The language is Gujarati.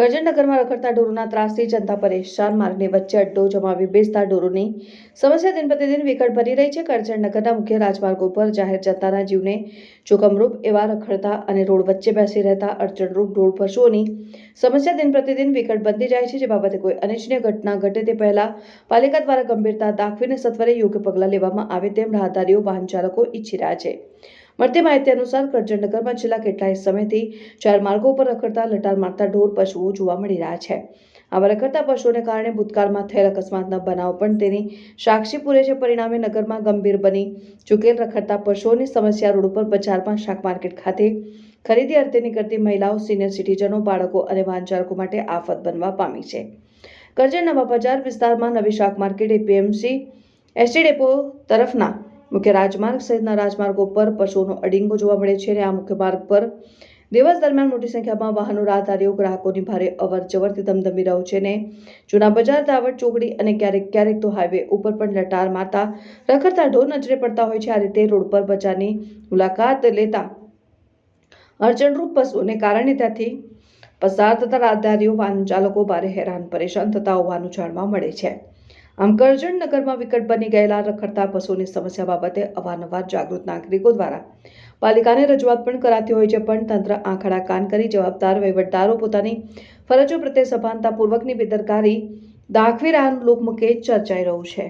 કરજણનગરમાં રખડતા ઢોરોના ત્રાસથી જનતા પરેશાન. માર્ગની વચ્ચે અડ્ડો જમાવી બેસતા ઢોરોની સમસ્યા દિન પ્રતિદિન વિકટ ભરી રહી છે. કરજણનગરના મુખ્ય રાજમાર્ગો પર જાહેર જનતાના જીવને જોખમરૂપ એવા રખડતા અને રોડ વચ્ચે બેસી રહેતા અડચણરૂપ ઢોર પશુઓની સમસ્યા દિન પ્રતિદિન વિકટ બનતી જાય છે. જે બાબતે કોઈ અનિચ્છનીય ઘટના ઘટે તે પહેલા પાલિકા દ્વારા ગંભીરતા દાખવીને સત્વરે યોગ્ય પગલાં લેવામાં આવે તેમ રાહદારીઓ વાહન ચાલકો ઈચ્છી રહ્યા છે. મળતી માહિતી અનુસાર કરજણનગરમાં છેલ્લા કેટલાય સમયથી ચાર માર્ગો પર રખડતા, લટાર મારતા ઢોર, પશુઓ જોવા મળી રહ્યા છે. આવા રખડતા પશુઓને કારણે ભૂતકાળમાં થયેલ અકસ્માતના બનાવ પણ તેની સાક્ષી પૂરે છે. પરિણામે નગરમાં ગંભીર બની ચૂકેલ રખડતા પશુઓની સમસ્યા રોડ ઉપર બજારમાં શાક માર્કેટ ખાતે ખરીદી અર્થે નીકળતી મહિલાઓ, સિનિયર સિટીઝનો, બાળકો અને વાહન માટે આફત બનવા પામી છે. કરજણ નવા બજાર વિસ્તારમાં નવી શાક માર્કેટ, એપીએમસી, એસટી ડેપો તરફના મુખ્ય રાજમાર્ગ સહિતના રાજમાર્ગો પર પશુઓનો અડિંગો જોવા મળે છે અને આ મુખ્ય માર્ગ પર દિવસ દરમિયાન મોટી સંખ્યામાં વાહનો, રાહદારીઓ, ગ્રાહકોની ભારે અવર જવરથી ધમધમી રહ્યું છે ને જૂના બજાર દાવડ ચોકડી અને ક્યારેક ક્યારેક તો હાઈવે ઉપર પણ લટાર મારતા રખડતા ઢોર નજરે પડતા હોય છે. આ રીતે રોડ પર બજારની મુલાકાત લેતા અડચણરૂપ પશુઓને કારણે ત્યાંથી પસાર થતા રાહદારીઓ વાહન ચાલકો ભારે હેરાન, પરેશાન થતા હોવાનું જાણવા મળે છે. આમ કરજણ નગરમાં વિકટ બની ગયેલા રખડતા પશુની સમસ્યા બાબતે અવારનવાર જાગૃત નાગરિકો દ્વારા પાલિકાને રજૂઆત પણ કરાતી હોય છે, પણ તંત્ર આંખડા કાન કરી જવાબદાર, વહીવટદારો પોતાની ફરજો પ્રત્યે સભાનતાપૂર્વકની બેદરકારી દાખવી રહ્યાનું લોકમુખે ચર્ચાઈ રહ્યું છે.